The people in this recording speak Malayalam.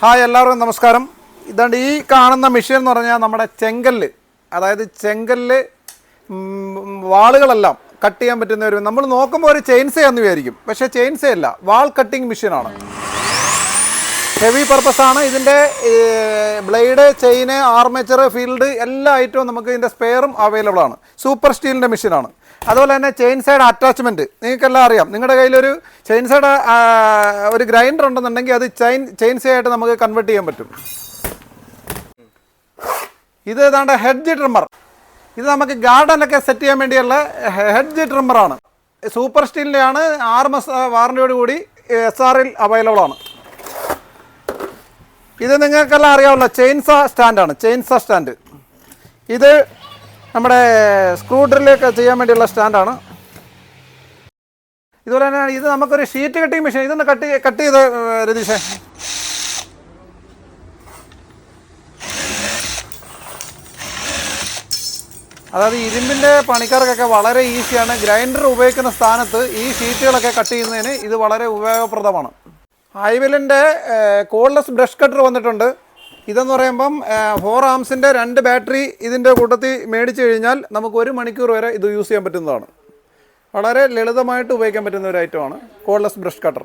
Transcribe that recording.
ഹായ് എല്ലാവർക്കും നമസ്കാരം. ഇതാണ്ട് ഈ കാണുന്ന മെഷീൻ എന്ന് പറഞ്ഞാൽ നമ്മുടെ ചെങ്കല്ല്. അതായത് ചെങ്കല്ല് വാളുകളെല്ലാം കട്ട് ചെയ്യാൻ പറ്റുന്ന ഒരു നമ്മൾ നോക്കുമ്പോൾ ഒരു ചെയിൻസേ എന്ന് വിചാരിക്കും. പക്ഷേ ചെയിൻസേ അല്ല വാൾ കട്ടിങ് മെഷീനാണ്. ഹെവി പർപ്പസ് ആണ്. ഇതിന്റെ ബ്ലേഡ് ചെയിന് ആർമേച്ചർ ഫീൽഡ് എല്ലാ ഐറ്റവും നമുക്ക് ഇതിന്റെ സ്പെയറും അവൈലബിൾ ആണ്. സൂപ്പർ സ്റ്റീലിന്റെ മെഷീനാണ് അതുപോലെ തന്നെ ചെയിൻ സൈഡ് അറ്റാച്ച്മെന്റ് നിങ്ങൾക്കെല്ലാം അറിയാം. നിങ്ങളുടെ കയ്യിലൊരു ചെയിൻ സൈഡ് ഒരു ഗ്രൈൻഡർ ഉണ്ടെന്നുണ്ടെങ്കിൽ അത് ചെയിൻ ചെയിൻ സൈഡായിട്ട് നമുക്ക് കൺവേർട്ട് ചെയ്യാൻ പറ്റും. ഇത് ഏതാണ്ട് ഹെഡ്ജ് ട്രിമ്മർ ഇത് നമുക്ക് ഗാർഡനൊക്കെ സെറ്റ് ചെയ്യാൻ വേണ്ടിയുള്ള ഹെഡ്ജ് ട്രിമ്മറാണ് സൂപ്പർ സ്റ്റീലിന്റെ ആണ് ആറ് മാസ വാറന്റിയോട് കൂടി എസ് ആറിൽ അവൈലബിൾ ആണ്. ഇത് നിങ്ങൾക്കെല്ലാം അറിയാവുന്ന ചെയിൻസ സ്റ്റാൻഡാണ് ചെയിൻസ സ്റ്റാൻഡ് ഇത് നമ്മുടെ സ്ക്രൂ ഡ്രില്ലൊക്കെ ചെയ്യാൻ വേണ്ടിയുള്ള സ്റ്റാൻഡാണ് ഇതുപോലെ തന്നെ ഇത് നമുക്കൊരു ഷീറ്റ് കട്ടിങ് മെഷീൻ ഇതൊന്ന് കട്ട് കട്ട് ചെയ്ത് രതീഷേ? അതായത് ഇരുമ്പിന്റെ പണിക്കാർക്കൊക്കെ വളരെ ഈസിയാണ് ഗ്രൈൻഡർ ഉപയോഗിക്കുന്ന സ്ഥാനത്ത് ഈ ഷീറ്റുകളൊക്കെ കട്ട് ചെയ്യുന്നതിന് ഇത് വളരെ ഉപയോഗപ്രദമാണ്. ഹൈവെലിന്റെ കോൾലെസ് ബ്രഷ് കട്ടർ വന്നിട്ടുണ്ട്. ഇതെന്ന് പറയുമ്പം ഫോർ ആംസിന്റെ രണ്ട് ബാറ്ററി ഇതിന്റെ കൂട്ടത്തിൽ മേടിച്ചു കഴിഞ്ഞാൽ നമുക്ക് ഒരു മണിക്കൂർ വരെ ഇത് യൂസ് ചെയ്യാൻ പറ്റുന്നതാണ്. വളരെ ലളിതമായിട്ട് ഉപയോഗിക്കാൻ പറ്റുന്ന ഒരു ഐറ്റമാണ് കോൾലെസ് ബ്രഷ് കട്ടർ.